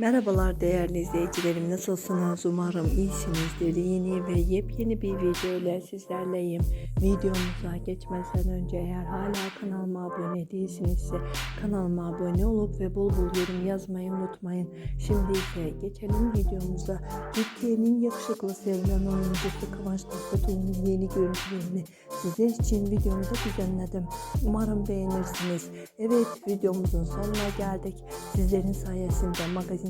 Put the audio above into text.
Merhabalar değerli izleyicilerim. Nasılsınız? Umarım iyisinizdir. Yeni ve yepyeni bir video ile sizlerleyim. Videomuza geçmeden önce eğer hala kanalıma abone değilsinizse kanalıma abone olup ve bol bol yorum yazmayı unutmayın. Şimdi ise geçelim videomuza. Türkiye'nin yakışıklı sevilen oyuncusu Kıvanç Tatlıtuğ'un yeni görüntülerini sizler için videomda düzenledim. Umarım beğenirsiniz. Evet videomuzun sonuna geldik. Sizlerin sayesinde magazin